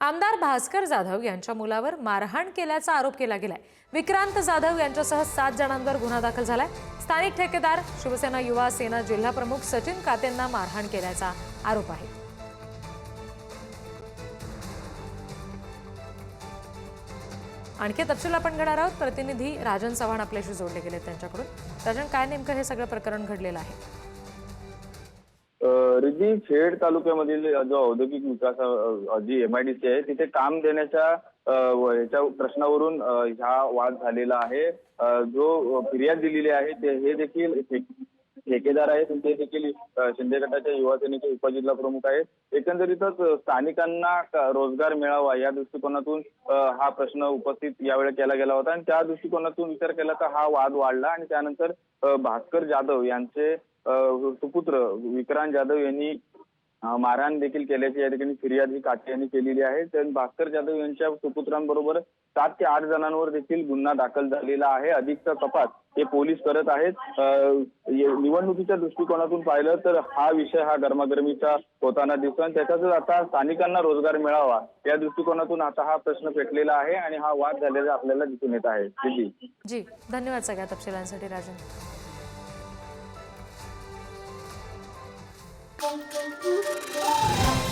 आमदार भास्कर जाधव यांच्या मुलावर मारहाण केल्याचा आरोप केला गेलाय. विक्रांत जाधव यांच्यासह सात जणांवर गुन्हा दाखल झालाय. स्थानिक ठेकेदार शिवसेना युवा सेना जिल्हा प्रमुख सचिन कातेंना मारहाण केल्याचा आरोप आहे. आणखी तपशील आपण घेणार आहोत. प्रतिनिधी राजन चव्हाण आपल्याशी जोडले गेले त्यांच्याकडून. राजन काय नेमकं हे सगळं प्रकरण घडलेलं आहे? अ, खेड तालुक्यामधील जो औद्योगिक विकास अ, जी एमआयडीसी आहे तिथे काम देण्याच्या याच्या प्रश्नावरून ह्या हा वाद झालेला आहे. जो फिर्याद दिलेली आहे ते हे देखील ठेकेदार आहेत. ते देखील शिंदे गटाच्या युवा सेनेचे उपजिल्हा प्रमुख आहेत. एकंदरीतच स्थानिकांना रोजगार मिळावा या दृष्टिकोनातून हा प्रश्न उपस्थित यावेळी केला गेला होता. आणि त्या दृष्टिकोनातून विचार केला तर हा वाद वाढला. आणि त्यानंतर भास्कर जाधव यांचे सुपुत्र विक्रांत जाधव यांनी मारहाण देखील केल्याची या ठिकाणी फिर्याद ही काटे यांनी केलेली आहे. तर भास्कर जाधव यांच्या सुपुत्रांबरोबर सात ते आठ जणांवर देखील गुन्हा दाखल झालेला आहे. अधिकचा तपास हे पोलीस करत आहेत. निवडणुकीच्या दृष्टिकोनातून पाहिलं तर हा विषय हा गरमागरमीचा होताना दिसतो आणि त्याच्यातच आता स्थानिकांना रोजगार मिळावा या दृष्टिकोनातून आता हा प्रश्न पेटलेला आहे आणि हा वाद झालेला आपल्याला दिसून येत आहे. जी. धन्यवाद सगळ्या तपशिलांसाठी राजन. Thank you.